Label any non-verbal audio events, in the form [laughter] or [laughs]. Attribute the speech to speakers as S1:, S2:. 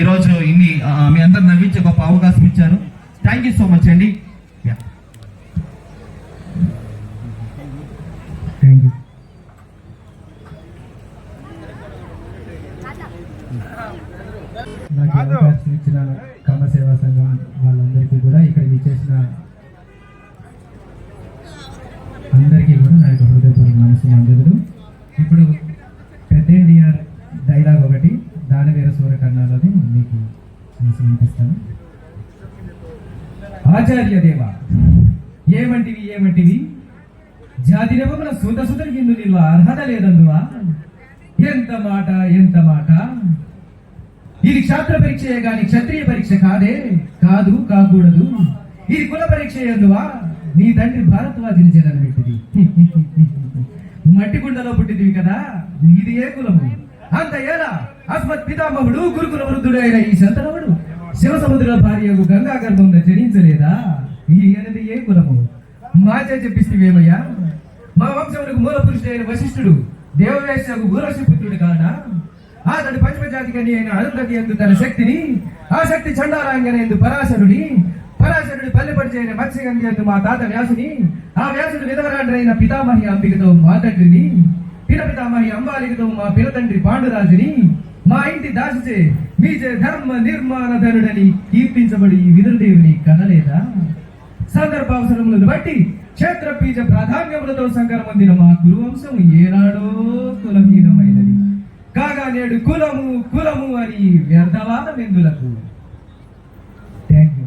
S1: ఈరోజు ఇన్ని మీ అందరు నవ్వించే గొప్ప అవకాశం ఇచ్చారు. థ్యాంక్ యూ సో మచ్ అండి
S2: ఇచ్చిన కమ్మ సేవా సంఘం వాళ్ళందరికీ కూడా ఇక్కడ చేసిన అందరికీ కూడా నా యొక్క హృదయపూర్వక ఇప్పుడు పెద్ద డైలాగ్ ఒకటి. దానవీర సూర్యకర్ణాలది మీకు చేసి వినిపిస్తాను. ఆచార్య దేవ ఏమంటివి ఏమంటివి? జాతి నెవముల సుత సుతరికి ఇందు నీళ్ళు అర్హత లేదందువా? ఎంత మాట ఎంత మాట? ఇది క్షాత్ర పరీక్షయే గాని క్షత్రియ పరీక్ష కాదే? కాదు కాకూడదు. ఇది కుల పరీక్ష ఎందువా? నీ తండ్రి భారత్వాదిని జనం పెట్టింది. [laughs] మట్టి గుండలో పుట్టిందివి కదా? ఇది ఏ కులము? అంత ఎలా? అస్మత్ పితామహుడు గురుకుల వృద్ధుడు అయిన ఈ శంతనవుడు. శివ సముద్ర భార్యకు గంగా గర్భం జనించలేదా? ఈయనది ఏ కులము? మాచే చెప్పిస్తేవేమయ్యా మా వంశములకు మూల పురుషుడైన వశిష్ఠుడు దేవవేశకు పుత్రుడు కాడా అతడు పంచమజాతికని అయిన అరుంధతి ఎందు తన శక్తిని ఆ శక్తి చండారాంగన ఎందు పరాశరుడి పరాశరుడి పల్లెపడి చేయని మత్స్యగంగి ఎందు మా తాత వ్యాసుని ఆ వ్యాసుడు విధవరాండ్రైన పితామహి అంబికతో మా తండ్రిని పిన పితామహి అంబాలికతో మా పినతండ్రి పాండురాజుని మా ఇంటి దాసిచే మీచే ధర్మ నిర్మాణ ధనుడని కీర్తించబడి ఈ విదురుదేవుని కనలేదా? సందర్భావసరములను బట్టి క్షేత్ర బీజ ప్రాధాన్యములతో సంకరమందిన మా గురువంశం ఏనాడో కులహీనమైనది. కాగా నేడు కులము కులము అని వ్యర్థవాద ఎందులకు? Thank you